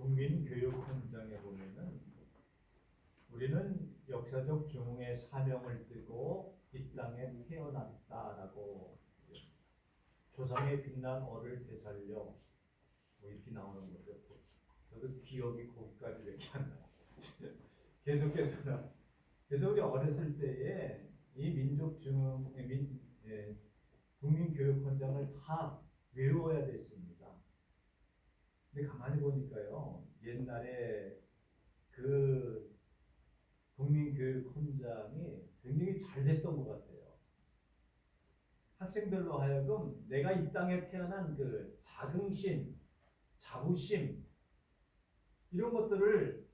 국민교육훈장에 보면은 우리는 역사적 중흥의 사명을 띠고 이 땅에 태어났다라고 조상의 빛난 어를 되살려 뭐 이렇게 나오는 거죠. 저도 기억이 거기까지밖에 안 나요. 계속해서 그래서 우리 어렸을 때에 이 민족 중흥 민 예, 국민교육훈장을 다 외워야 됐습니다. 근데 가만히 보니까요, 옛날에 그 국민교육훈장이 굉장히 잘 됐던 것 같아요. 학생들로 하여금 내가 이 땅에 태어난 그 자긍심, 자부심 이런 것들을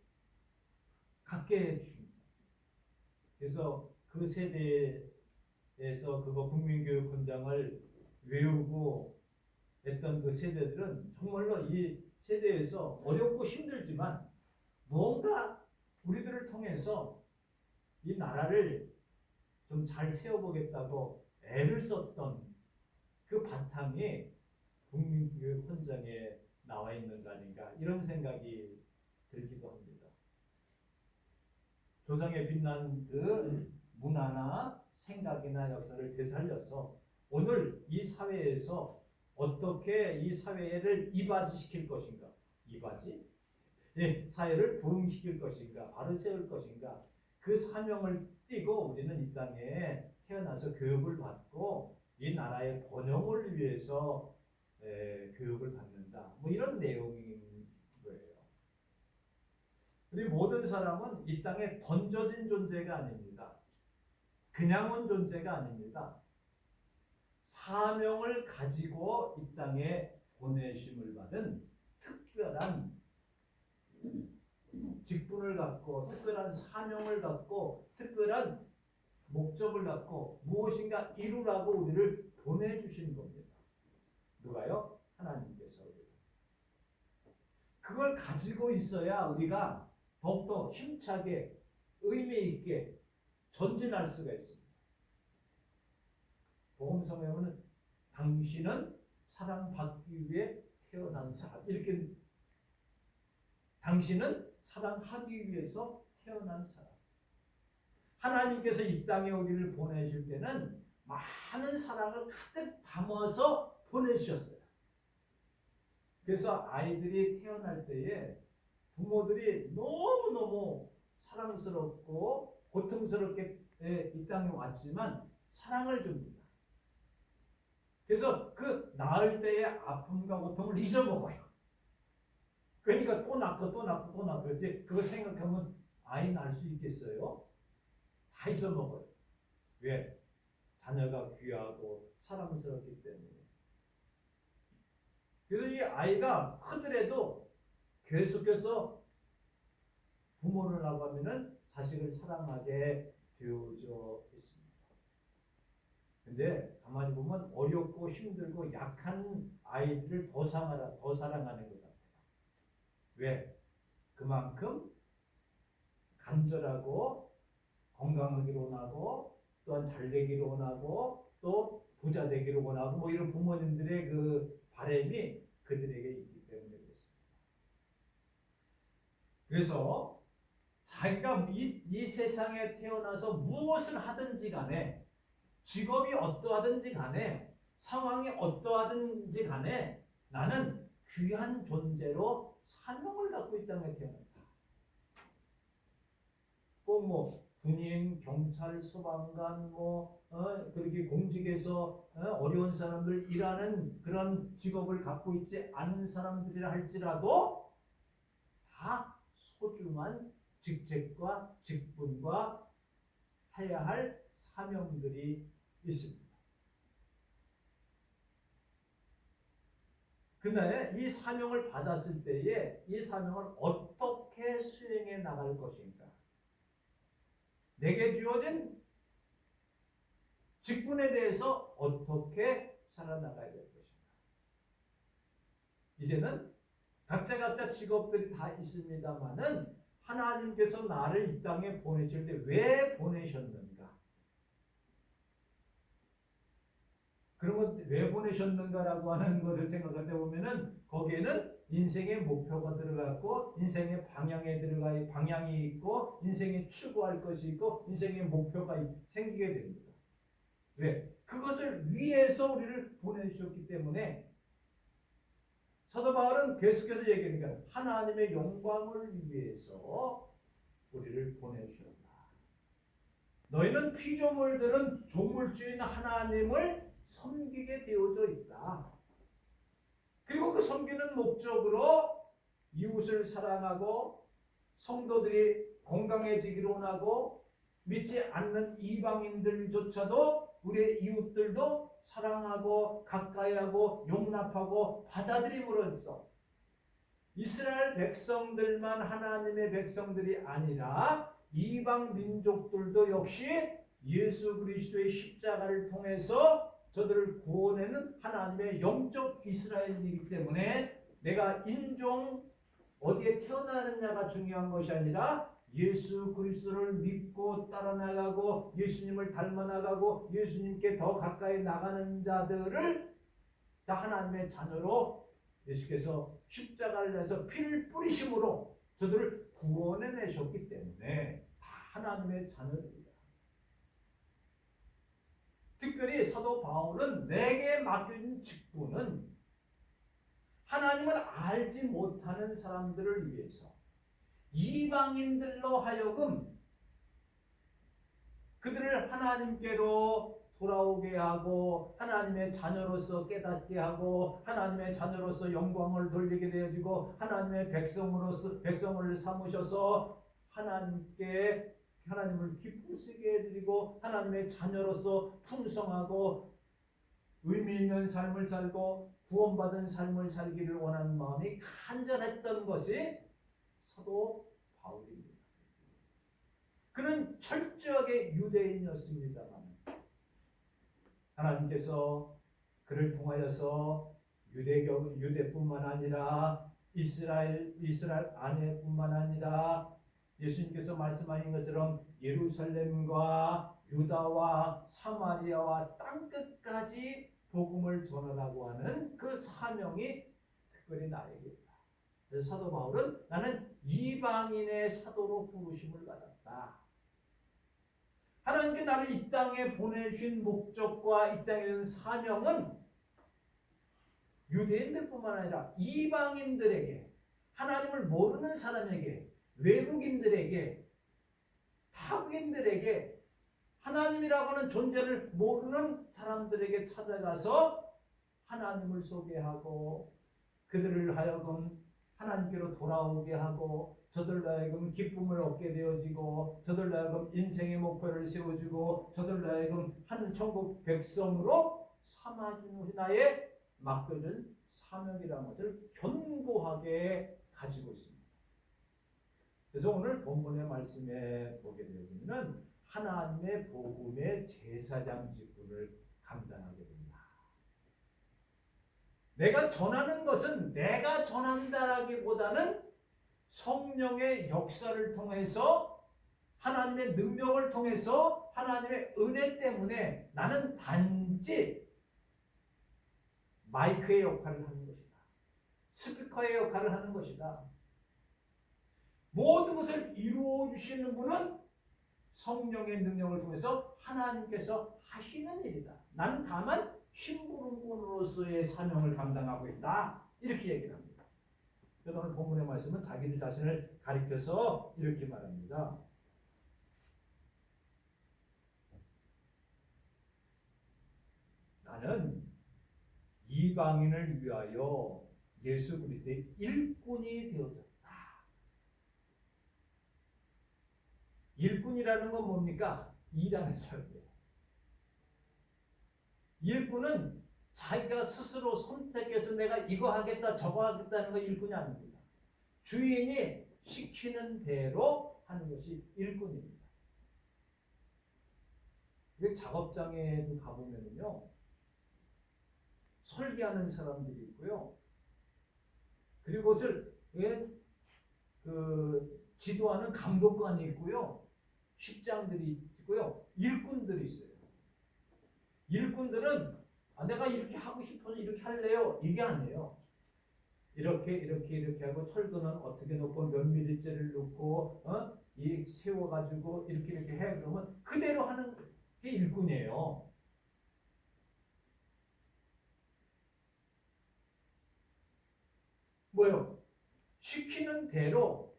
갖게 해줍니다. 그래서 그 세대에서 그거 국민교육훈장을 외우고 했던 그 세대들은 정말로 이 세대에서 어렵고 힘들지만 뭔가 우리들을 통해서 이 나라를 좀 잘 세워보겠다고 애를 썼던 그 바탕이 국민교육 헌장에 나와 있는 거 아닌가 이런 생각이 들기도 합니다. 조상의 빛난 그 문화나 생각이나 역사를 되살려서 오늘 이 사회에서 어떻게 이 사회를 이바지시킬 것인가? 이바지? 예, 사회를 부흥시킬 것인가? 바로 세울 것인가? 그 사명을 띠고 우리는 이 땅에 태어나서 교육을 받고 이 나라의 번영을 위해서 에, 교육을 받는다. 뭐 이런 내용인 거예요. 우리 모든 사람은 이 땅에 던져진 존재가 아닙니다. 그냥 온 존재가 아닙니다. 사명을 가지고 이 땅에 보내심을 받은 특별한 직분을 갖고 특별한 사명을 갖고 특별한 목적을 갖고 무엇인가 이루라고 우리를 보내주신 겁니다. 누가요? 하나님께서 우리를. 그걸 가지고 있어야 우리가 더욱더 힘차게 의미 있게 전진할 수가 있습니다. 복음성에 보면 당신은 사랑받기 위해 태어난 사람 이렇게 당신은 사랑하기 위해서 태어난 사람. 하나님께서 이 땅에 우리를 보내실 때는 많은 사랑을 가득 담아서 보내주셨어요. 그래서 아이들이 태어날 때에 부모들이 너무너무 사랑스럽고 고통스럽게 이 땅에 왔지만 사랑을 줍니다. 그래서 그 낳을 때의 아픔과 고통을 잊어먹어요. 그러니까 또 낳고 또 낳고 또 낳고 이제 그거 생각하면 아이 낳을 수 있겠어요? 다 잊어먹어요. 왜? 자녀가 귀하고 사랑스럽기 때문에. 그래서 이 아이가 크더라도 계속해서 부모를 나가면은 자식을 사랑하게 되어져 있습니다. 근데 가만히 보면 어렵고 힘들고 약한 아이들을 더 사랑하라, 더 사랑하는 것 같아요. 왜? 그만큼 간절하고 건강하기를 원하고 또한 잘 되기를 원하고 또 부자 되기를 원하고 뭐 이런 부모님들의 그 바람이 그들에게 있기 때문에 그렇습니다. 그래서 자기가 이, 이 세상에 태어나서 무엇을 하든지 간에 직업이 어떠하든지 간에 상황이 어떠하든지 간에 나는 귀한 존재로 사명을 갖고 이 땅에 태어났다. 꼭뭐 군인, 경찰, 소방관, 뭐 어, 그렇게 공직에서 어, 어려운 사람들 일하는 그런 직업을 갖고 있지 않은 사람들이라 할지라도 다 소중한 직책과 직분과 해야 할 사명들이 있습니다. 근데 이 사명을 받았을 때에 이 사명을 어떻게 수행해 나갈 것인가? 내게 주어진 직분에 대해서 어떻게 살아나가야 될 것인가? 이제는 각자 각자 직업들이 다 있습니다만은 하나님께서 나를 이 땅에 보내실 때 왜 보내셨는가? 그러면 왜 보내셨는가라고 하는 것을 생각할 때 보면은 거기 거기에는 인생의 목표가 들어갔고 인생의 방향에 들어가 방향이 있고 인생에 추구할 것이 있고 인생의 목표가 생기게 됩니다. 왜? 그것을 위해서 우리를 보내주셨기 때문에 사도 바울은 계속해서 얘기하니까 하나님의 영광을 위해서 우리를 보내주셨다. 너희는 피조물들은 조물주인 하나님을 섬기게 되어져 있다. 그리고 그 섬기는 목적으로 이웃을 사랑하고 성도들이 건강해지기를 원하고 믿지 않는 이방인들조차도 우리의 이웃들도 사랑하고 가까이하고 용납하고 받아들임으로써 이스라엘 백성들만 하나님의 백성들이 아니라 이방 민족들도 역시 예수 그리스도의 십자가를 통해서 저들을 구원하는 하나님의 영적 이스라엘이기 때문에 내가 인종 어디에 태어나느냐가 중요한 것이 아니라 예수 그리스도를 믿고 따라 나가고 예수님을 닮아 나가고 예수님께 더 가까이 나가는 자들을 다 하나님의 자녀로 예수께서 십자가를 내서 피를 뿌리심으로 저들을 구원해 내셨기 때문에 다 하나님의 자녀들입니다. 특별히 사도 바울은 내게 맡겨진 직분은 하나님을 알지 못하는 사람들을 위해서 이방인들로 하여금 그들을 하나님께로 돌아오게 하고 하나님의 자녀로서 깨닫게 하고 하나님의 자녀로서 영광을 돌리게 되어지고 하나님의 백성으로서 백성을 삼으셔서 하나님께 하나님을 기쁘시게 해드리고 하나님의 자녀로서 풍성하고 의미 있는 삶을 살고 구원받은 삶을 살기를 원하는 마음이 간절했던 것이 사도 바울입니다. 그는 철저하게 유대인이었습니다만 하나님께서 그를 통하여서 유대교 유대뿐만 아니라 이스라엘 이스라엘 안에뿐만 아니라 예수님께서 말씀하신 것처럼 예루살렘과 유다와 사마리아와 땅 끝까지 복음을 전하라고 하는 그 사명이 특별히 나에게 있다. 그래서 사도 바울은 나는 이방인의 사도로 부르심을 받았다. 하나님께 나를 이 땅에 보내주신 목적과 이 땅에 있는 사명은 유대인들뿐만 아니라 이방인들에게 하나님을 모르는 사람에게 외국인들에게 타국인들에게 하나님이라고 하는 존재를 모르는 사람들에게 찾아가서 하나님을 소개하고 그들을 하여금 하나님께로 돌아오게 하고 저들로 하여금 기쁨을 얻게 되어지고 저들로 하여금 인생의 목표를 세워주고 저들로 하여금 하늘 천국 백성으로 삼아주는 나의 맡겨진 사명이라는 것을 견고하게 가지고 있습니다. 그래서 오늘 본문의 말씀에 보게 되면 하나님의 복음의 제사장 직분을 감당하게 됩니다. 내가 전하는 것은 내가 전한다라기보다는 성령의 역사를 통해서 하나님의 능력을 통해서 하나님의 은혜 때문에 나는 단지 마이크의 역할을 하는 것이다. 스피커의 역할을 하는 것이다. 모든 것을 이루어 주시는 분은 성령의 능력을 통해서 하나님께서 하시는 일이다. 나는 다만 심부름꾼으로서의 사명을 감당하고 있다. 이렇게 얘기를 합니다. 그래서 오늘 본문의 말씀은 자기들 자신을 가리켜서 이렇게 말합니다. 나는 이방인을 위하여 예수 그리스도의 일꾼이 되었다. 일꾼이라는 건 뭡니까? 일하는 사람이에요. 일꾼은 자기가 스스로 선택해서 내가 이거 하겠다 저거 하겠다는 거 일꾼이 아닙니다. 주인이 시키는 대로 하는 것이 일꾼입니다. 작업장에도 가보면요. 설계하는 사람들이 있고요. 그리고 그것을 그 지도하는 감독관이 있고요. 십장들이 있고요. 일꾼들이 있어요. 일꾼들은 아, 내가 이렇게 하고 싶어서 이렇게 할래요. 이게 아니에요. 이렇게 이렇게 이렇게 하고 철근은 어떻게 놓고 몇 밀리째를 놓고 어? 이 세워가지고 이렇게 이렇게 해 그러면 그대로 하는 게 일꾼이에요. 뭐요? 시키는 대로.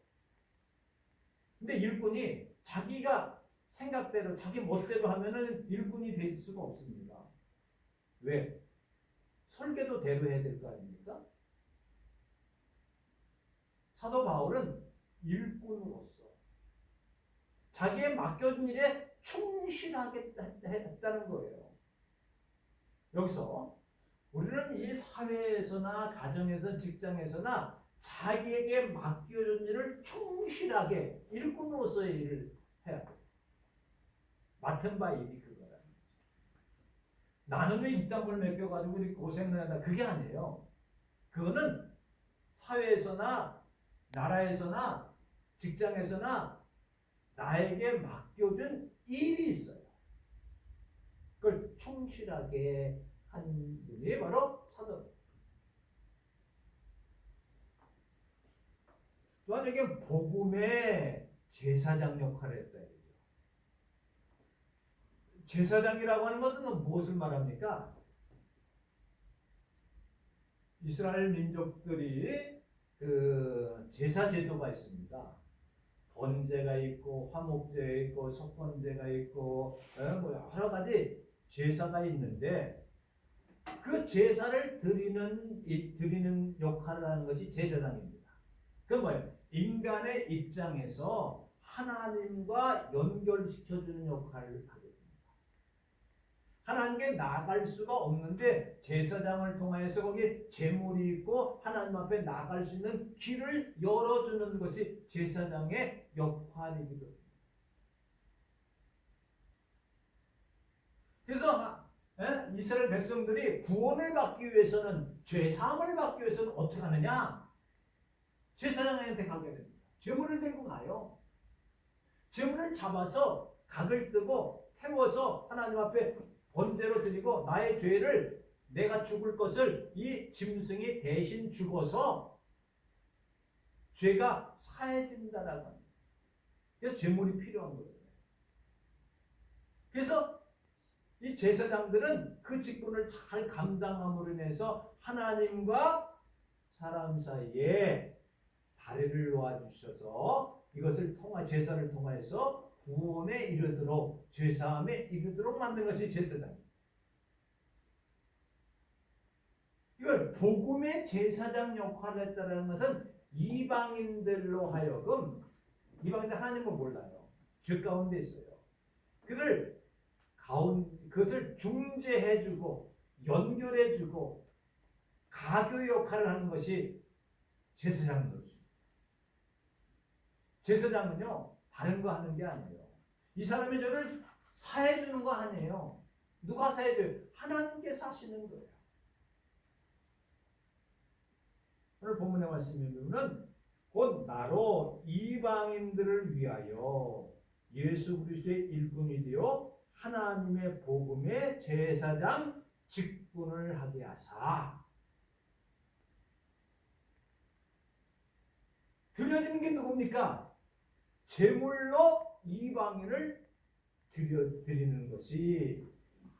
근데 일꾼이 자기가 생각대로 자기 멋대로 하면은 일꾼이 될 수가 없습니다. 왜? 설계도 대로 해야 될 거 아닙니까? 사도 바울은 일꾼으로서 자기의 맡겨진 일에 충실하게 했다는 거예요. 여기서 우리는 이 사회에서나 가정에서 직장에서나 자기에게 맡겨진 일을 충실하게 일꾼으로서의 일을 맡은 바 일이 그거라는 거죠. 나는 왜이 땅을 맡겨가지고 이렇게 고생을 한다. 그게 아니에요. 그거는 사회에서나 나라에서나 직장에서나 나에게 맡겨준 일이 있어요. 그걸 충실하게 한 분이 바로 사도. 또한 여기 복음의 제사장 역할을 했다 이거죠. 제사장이라고 하는 것은 무엇을 말합니까? 이스라엘 민족들이 그 제사 제도가 있습니다. 번제가 있고 화목제가 있고 속번제가 있고 어, 뭐 여러 가지 제사가 있는데 그 제사를 드리는 이 드리는 역할을 하는 것이 제사장입니다. 그 뭐예요? 인간의 입장에서 하나님과 연결시켜주는 역할을 하게 됩니다. 하나님께 나갈 수가 없는데 제사장을 통해서 거기 제물이 있고 하나님 앞에 나갈 수 있는 길을 열어주는 것이 제사장의 역할이기도 합니다. 그래서 에? 이스라엘 백성들이 구원을 받기 위해서는 죄 사함을 받기 위해서는 어떻게 하느냐? 제사장한테 가게 됩니다. 제물을 들고 가요. 제물을 잡아서 각을 뜨고 태워서 하나님 앞에 번제로 드리고 나의 죄를 내가 죽을 것을 이 짐승이 대신 죽어서 죄가 사해진다라고 합니다. 그래서 제물이 필요한 거예요. 그래서 이 제사장들은 그 직분을 잘 감당함으로 인해서 하나님과 사람 사이에 다리를 놓아주셔서 이것을 통하 제사를 통해서 구원에 이르도록 죄사함에 이르도록 만든 것이 제사장입니다. 이걸 복음의 제사장 역할을 했다는 것은 이방인들로 하여금 이방인들 하나님을 몰라요. 죄 가운데 있어요. 그를 가운 그것을 중재해주고 연결해주고 가교 역할을 하는 것이 제사장 노릇입니다. 제사장은요 다른 거 하는 게 아니에요. 이 사람의 죄를 사해 주는 거 아니에요. 누가 사해 줘요? 하나님께서 하시는 거예요. 오늘 본문의 말씀에 보면 곧 나로 이방인들을 위하여 예수 그리스도의 일꾼이 되어 하나님의 복음의 제사장 직분을 하게 하사 드려지는 게 누굽니까? 제물로 이방인을 드려 드리는 것이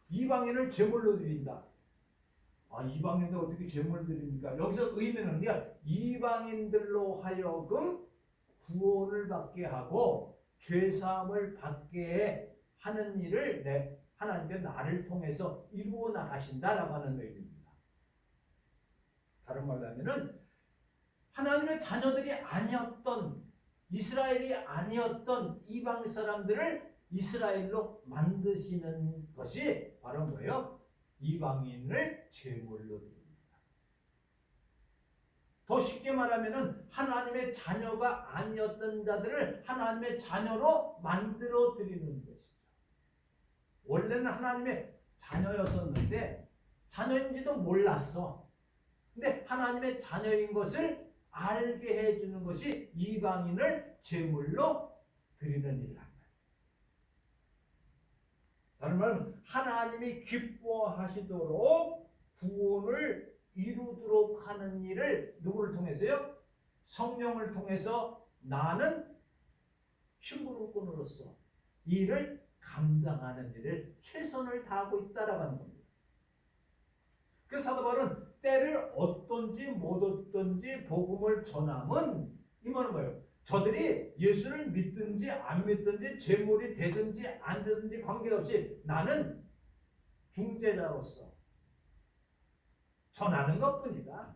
이방인을 제물로 드린다. 아 이방인들 어떻게 제물을 드립니까? 여기서 의미는 그냥 이방인들로 하여금 구원을 받게 하고 죄 사함을 받게 하는 일을 내 하나님께 나를 통해서 이루어 나가신다라고 하는 의미입니다. 다른 말로 하면은 하나님의 자녀들이 아니었던 이스라엘이 아니었던 이방 사람들을 이스라엘로 만드시는 것이 바로 뭐예요? 이방인을 제물로 드립니다. 더 쉽게 말하면은 하나님의 자녀가 아니었던 자들을 하나님의 자녀로 만들어 드리는 것이죠. 원래는 하나님의 자녀였었는데 자녀인지도 몰랐어. 근데 하나님의 자녀인 것을 알게 해주는 것이 이방인을 제물로 드리는 일이란 말이에요. 다른 말은 하나님이 기뻐하시도록 구원을 이루도록 하는 일을 누구를 통해서요? 성령을 통해서 나는 신부름꾼으로서 이 일을 감당하는 일을 최선을 다하고 있다라고 하는 겁니다. 그 사도 바울은 때를 어떤지 못 어떤지 복음을 전함은 이 말은 뭐예요? 저들이 예수를 믿든지 안 믿든지 재물이 되든지 안 되든지 관계없이 나는 중재자로서 전하는 것뿐이다.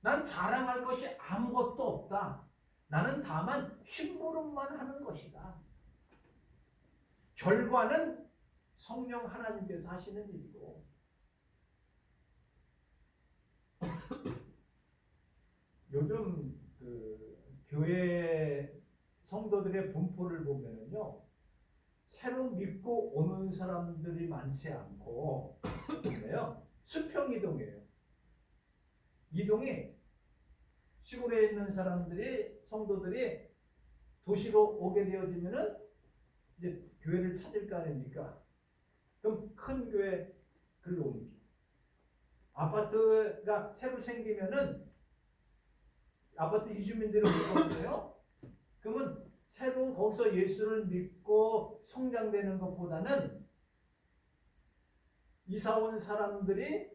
난 자랑할 것이 아무것도 없다. 나는 다만 심부름만 하는 것이다. 결과는 성령 하나님께서 하시는 일이고 요즘 그 교회 성도들의 분포를 보면은요 새로 믿고 오는 사람들이 많지 않고 그래요 수평 이동이에요. 이동이 시골에 있는 사람들이 성도들이 도시로 오게 되어지면은 이제 교회를 찾을 거 아닙니까? 그럼 큰 교회 글로 옮기. 아파트가 새로 생기면은 아파트 이주민들이 오거든요. 그러면 새로 거기서 예수를 믿고 성장되는 것보다는 이사 온 사람들이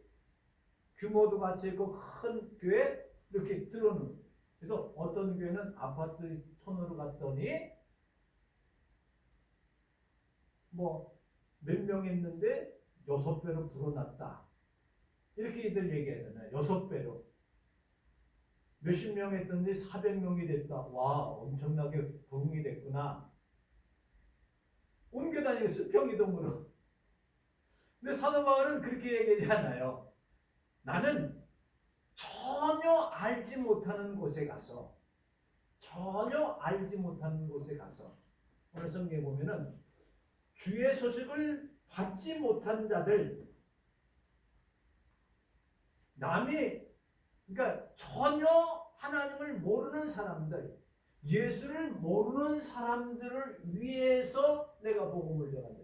규모도 같이 있고 큰 교회 이렇게 들어오는. 그래서 어떤 교회는 아파트 촌으로 갔더니 뭐 몇 명 있는데 여섯 배로 불어났다. 이렇게 이들 얘기하잖아요. 여섯 배로. 몇십 명 했더니 400명이 됐다. 와, 엄청나게 부흥이 됐구나. 옮겨 다니는 수평이동으로. 근데 사도 바울은 그렇게 얘기하지 않아요. 나는 전혀 알지 못하는 곳에 가서 전혀 알지 못하는 곳에 가서 오늘 성경에 보면은 주의 소식을 받지 못한 자들 남이 그러니까 전혀 하나님을 모르는 사람들 예수를 모르는 사람들을 위해서 내가 복음을 전한다.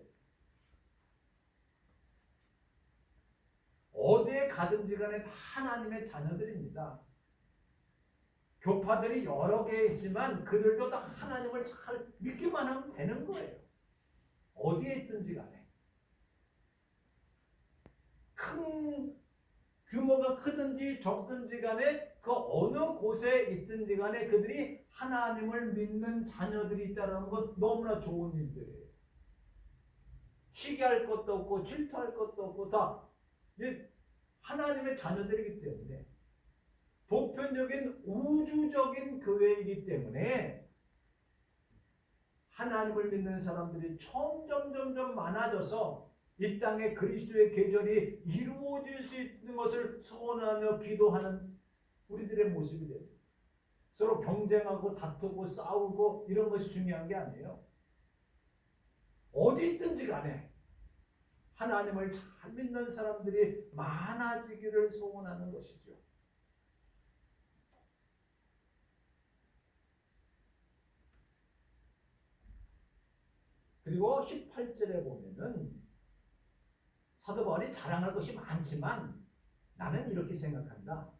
어디에 가든지 간에 다 하나님의 자녀들입니다. 교파들이 여러 개 있지만 그들도 다 하나님을 잘 믿기만 하면 되는 거예요. 어디에 있든지 간에. 큰 규모가 크든지 적든지 간에 그 어느 곳에 있든지 간에 그들이 하나님을 믿는 자녀들이 있다는 건 너무나 좋은 일들이에요. 시기할 것도 없고 질투할 것도 없고 다 하나님의 자녀들이기 때문에 보편적인 우주적인 교회이기 때문에 하나님을 믿는 사람들이 점점 점점 많아져서 이 땅에 그리스도의 계절이 이루어질 수 있는 것을 소원하며 기도하는 우리들의 모습이 됩니다. 서로 경쟁하고 다투고 싸우고 이런 것이 중요한 게 아니에요. 어디 있든지 간에 하나님을 잘 믿는 사람들이 많아지기를 소원하는 것이죠. 그리고 18절에 보면은 사도 바울이 자랑할 것이 많지만 나는 이렇게 생각한다.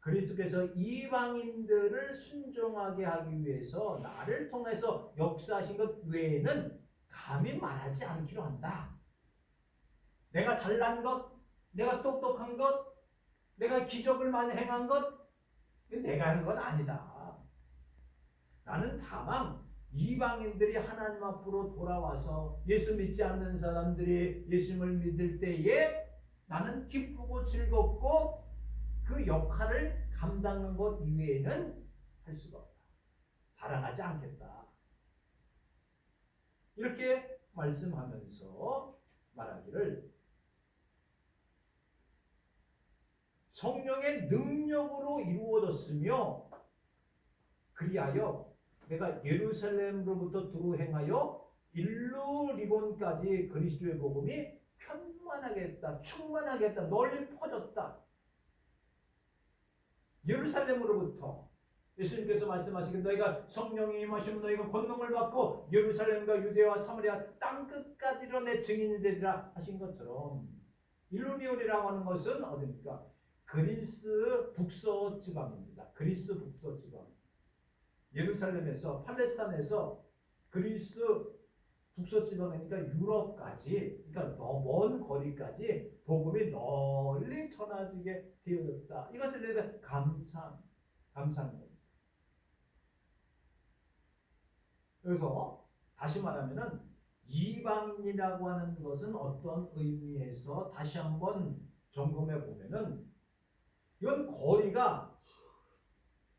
그리스도께서 이방인들을 순종하게 하기 위해서 나를 통해서 역사하신 것 외에는 감히 말하지 않기로 한다. 내가 잘난 것, 내가 똑똑한 것, 내가 기적을 많이 행한 것, 내가 한 건 아니다. 나는 다만 이방인들이 하나님 앞으로 돌아와서 예수 믿지 않는 사람들이 예수님을 믿을 때에 나는 기쁘고 즐겁고 그 역할을 감당하는 것 이외에는 할 수가 없다. 자랑하지 않겠다. 이렇게 말씀하면서 말하기를 성령의 능력으로 이루어졌으며 그리하여 내가 예루살렘으로부터 두루 행하여 일루 리곤까지 그리스도의 복음이 편만하겠다, 충만하겠다, 널리 퍼졌다. 예루살렘으로부터 예수님께서 말씀하시길 너희가 성령이 임하시면 너희가 권능을 받고 예루살렘과 유대와 사마리아 땅 끝까지로 내 증인이 되리라 하신 것처럼 일루리온이라고 하는 것은 어디입니까? 그리스 북서 지방입니다. 그리스 북서 지방. 예루살렘에서 팔레스타인에서 그리스 북서 지방이니까 유럽까지 그러니까 너- 먼 거리까지 복음이 널리 전해지게 되어졌다. 이것에 대해서 감상 감사한 겁니다. 그래서 다시 말하면은 이방인이라고 하는 것은 어떤 의미에서 다시 한번 점검해 보면은 이건 거리가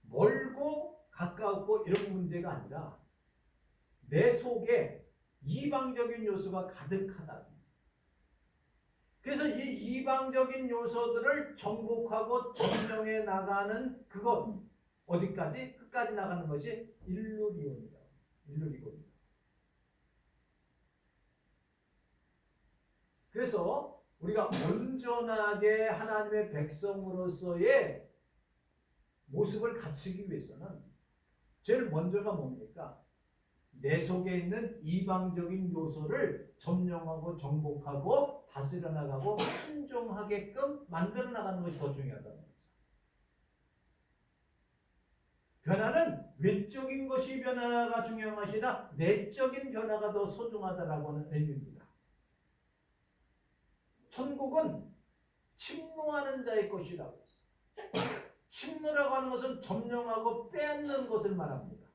멀고 가까웠고 이런 문제가 아니라 내 속에 이방적인 요소가 가득하다. 그래서 이 이방적인 요소들을 정복하고 점령해 나가는 그것 어디까지 끝까지 나가는 것이 일루리온이다. 일루리온이다. 그래서 우리가 온전하게 하나님의 백성으로서의 모습을 갖추기 위해서는 제일 먼저가 뭡니까? 내 속에 있는 이방적인 요소를 점령하고 정복하고 다스려 나가고 순종하게끔 만들어 나가는 것이 더 중요하다는 거죠. 변화는 외적인 것이 변화가 중요한 것이 내적인 변화가 더 소중하다라고 하는 의미입니다. 천국은 침노하는 자의 것이라고 했어요. 침노라고 하는 것은 점령하고 빼앗는 것을 말합니다.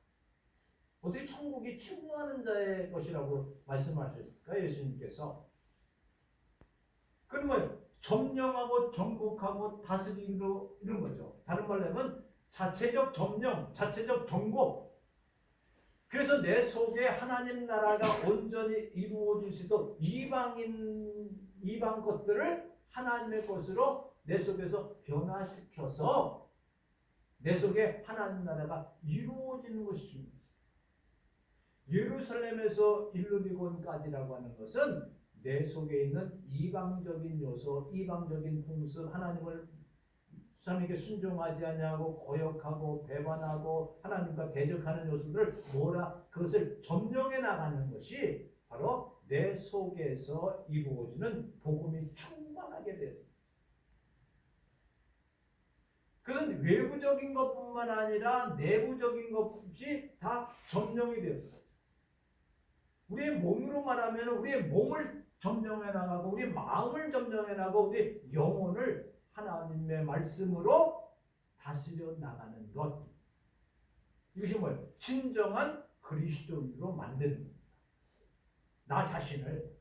어떻게 천국이 침노하는 자의 것이라고 말씀하셨을까 예수님께서? 그러면 점령하고 정복하고 다스리기로 이런 거죠. 다른 말로 하면 자체적 점령, 자체적 정복. 그래서 내 속에 하나님 나라가 온전히 있도록 이방인 이방 것들을 하나님의 것으로 내 속에서 변화시켜서 내 속에 하나님 나라가 이루어지는 것이 중요해요. 예루살렘에서 일루비곤까지라고 하는 것은 내 속에 있는 이방적인 요소, 이방적인 풍습, 하나님을 하나님께 순종하지 아니하고 거역하고 배반하고 하나님과 대적하는 요소들을 뭐라 그것을 점령해 나가는 것이 바로 내 속에서 이루어지는 복음이 충만하게 돼요. 그건 외부적인 것뿐만 아니라 내부적인 것이 다 점령이 되었어요. 우리의 몸으로 말하면 우리의 몸을 점령해 나가고 우리 마음을 점령해 나가고 우리 영혼을 하나님의 말씀으로 다스려 나가는 것. 이것이 뭐예요? 진정한 그리스도인으로 만드는 겁니다. 나 자신을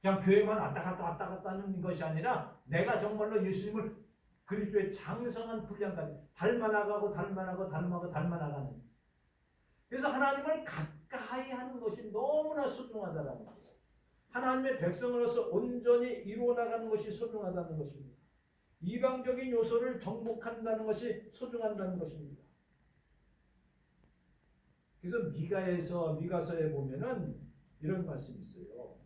그냥 교회만 왔다 갔다 왔다 갔다 하는 것이 아니라 내가 정말로 예수님을 그리스도의 장성한 분량까지 닮아나가고 닮아나고 닮아가고 닮아나가는 그래서 하나님을 가까이 하는 것이 너무나 소중하다는 거예요. 하나님의 백성으로서 온전히 이루어 나가는 것이 소중하다는 것입니다. 이방적인 요소를 정복한다는 것이 소중한다는 것입니다. 그래서 미가에서 미가서에 보면은 이런 말씀이 있어요.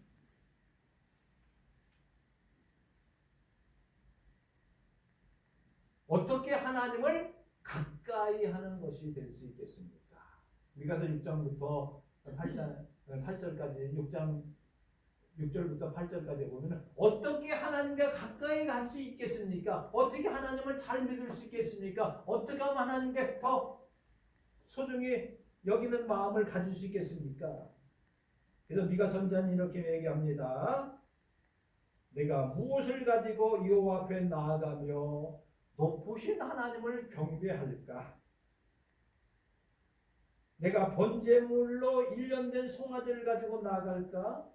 어떻게 하나님을 가까이 하는 것이 될 수 있겠습니까? 미가서 6장부터 8장 8절까지 6장 6절부터 8절까지 보면 어떻게 하나님과 가까이 갈 수 있겠습니까? 어떻게 하나님을 잘 믿을 수 있겠습니까? 어떻게 하면 하나님께 더 소중히 여기는 마음을 가질 수 있겠습니까? 그래서 미가 선자는 이렇게 얘기합니다. 내가 무엇을 가지고 여호와 앞에 나아가며 높으신 하나님을 경배할까? 내가 번제물로 일련된 송아지를 가지고 나아갈까?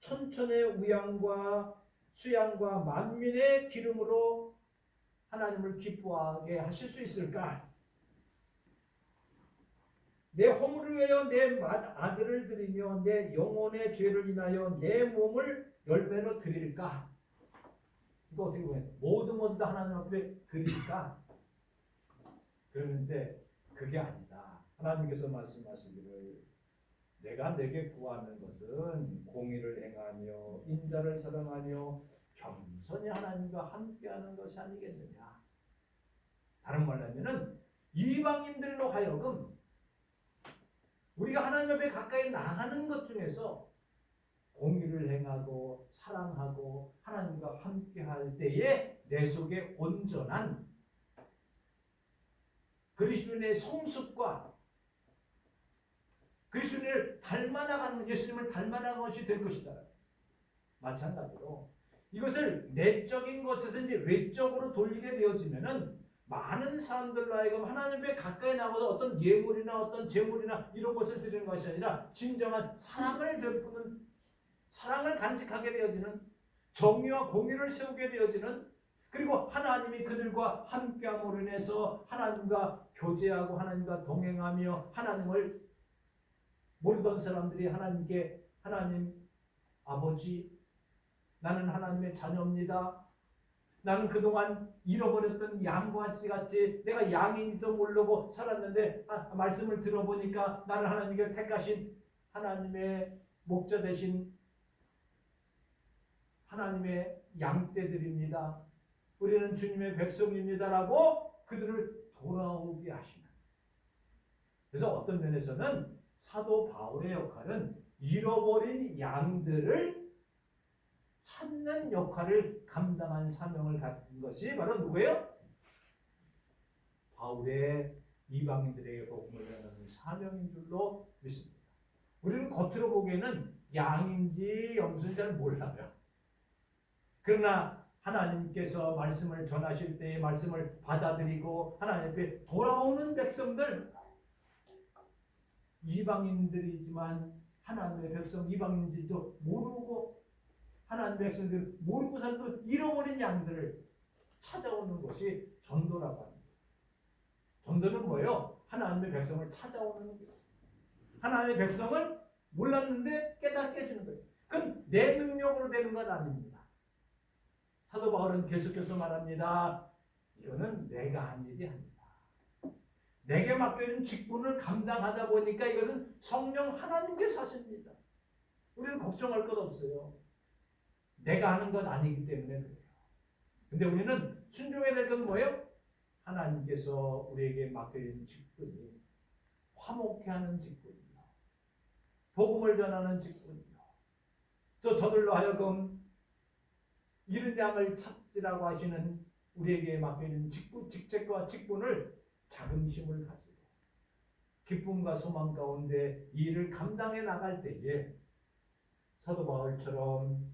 천천의 우양과 수양과 만민의 기름으로 하나님을 기뻐하게 하실 수 있을까? 내 허물을 위하여 내 아들을 드리며 내 영혼의 죄를 인하여 내 몸을 열매로 드릴까? 이거 어떻게 보면 모든 것을 다 하나님 앞에 드릴까? 그러는데 그게 아니다. 하나님께서 말씀하시기를 내가 내게 구하는 것은 공의를 행하며 인자를 사랑하며 겸손히 하나님과 함께하는 것이 아니겠느냐. 다른 말로 하면은 이방인들로 하여금 우리가 하나님 앞에 가까이 나가는 것 중에서 공의를 행하고 사랑하고 하나님과 함께 할 때에 내 속에 온전한 그리스도인의 성숙과 그리스도인을 닮아나가는 예수님을 닮아나가는 것이 될 것이다. 마찬가지로 이것을 내적인 것에서 이제 외적으로 돌리게 되어지면은 많은 사람들로 하여금 하나님께 가까이 나가서 어떤 예물이나 어떤 제물이나 이런 것을 드리는 것이 아니라 진정한 사랑을 베푸는 사랑을 간직하게 되어지는 정의와 공의를 세우게 되어지는 그리고 하나님이 그들과 함께함으로 인해서 하나님과 교제하고 하나님과 동행하며 하나님을 모르던 사람들이 하나님께 하나님 아버지 나는 하나님의 자녀입니다. 나는 그동안 잃어버렸던 양과 같이 내가 양인지도 모르고 살았는데 아, 말씀을 들어보니까 나를 하나님께 택하신 하나님의 목자 되신 하나님의 양떼들입니다. 우리는 주님의 백성입니다라고 그들을 돌아오게 하시는. 그래서 어떤 면에서는 사도 바울의 역할은 잃어버린 양들을 찾는 역할을 감당한 사명을 갖는 것이 바로 누구예요? 바울의 이방인들에게 복음을 전하는 사명인 줄로 믿습니다. 우리는 겉으로 보기에는 양인지 염소인지 잘 몰라요. 그러나 하나님께서 말씀을 전하실 때 말씀을 받아들이고 하나님 앞에 돌아오는 백성들 이방인들이지만 하나님의 백성 이방인들도 모르고 하나님의 백성들 모르고 살도 잃어버린 양들을 찾아오는 것이 전도라고 합니다. 전도는 뭐예요? 하나님의 백성을 찾아오는 거예요. 하나님의 백성을 몰랐는데 깨닫게 해주는 거예요. 그건 내 능력으로 되는 건 아닙니다. 사도 바울은 계속해서 말합니다. 이거는 내가 한 일이 아니다. 내게 맡겨진 직분을 감당하다 보니까 이것은 성령 하나님께서 하십니다. 우리는 걱정할 것 없어요. 내가 하는 건 아니기 때문에 그래요. 근데 우리는 순종해야 될 건 뭐예요? 하나님께서 우리에게 맡겨진 직분이 화목해 하는 직분이요. 복음을 전하는 직분이요. 또 저들로 하여금 이른 양을 찾으라고 하시는 우리에게 맡겨진 직분, 직책과 직분을 자긍심을 가지고 기쁨과 소망 가운데 이 일을 감당해 나갈 때에 사도 바울처럼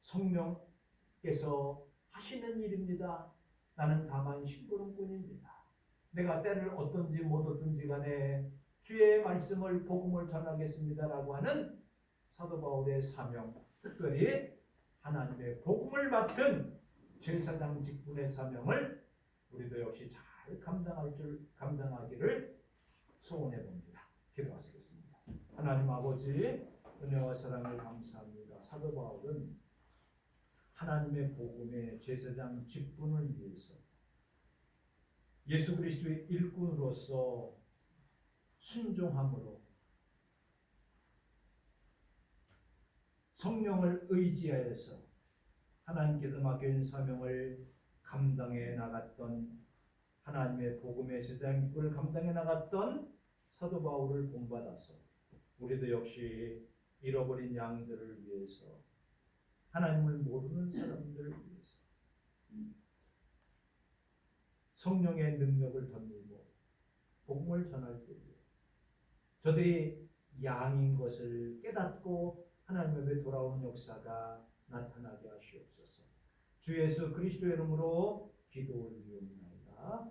성령께서 하시는 일입니다. 나는 다만 심부름꾼입니다. 내가 때를 어떤지 못 어떤지 간에 주의 말씀을 복음을 전하겠습니다라고 하는 사도 바울의 사명, 특별히 하나님의 복음을 맡은 제사장 직분의 사명을 우리도 역시 잘 감당할 줄 감당하기를 소원해 봅니다. 기도하시겠습니다. 하나님 아버지 은혜와 사랑을 감사합니다. 사도 바울은 하나님의 복음의 제사장 직분을 위해서 예수 그리스도의 일꾼으로서 순종함으로 성령을 의지하여서 하나님께서 맡겨진 사명을 감당해 나갔던 하나님의 복음의 제사장을 감당해 나갔던 사도 바울을 본받아서 우리도 역시 잃어버린 양들을 위해서 하나님을 모르는 사람들을 위해서 성령의 능력을 덧밀고 복음을 전할 때에 저들이 양인 것을 깨닫고 하나님의 왜 돌아오는 역사가 나타나게 하시옵소서. 주 예수 그리스도의 이름으로 기도를 드리옵나이다.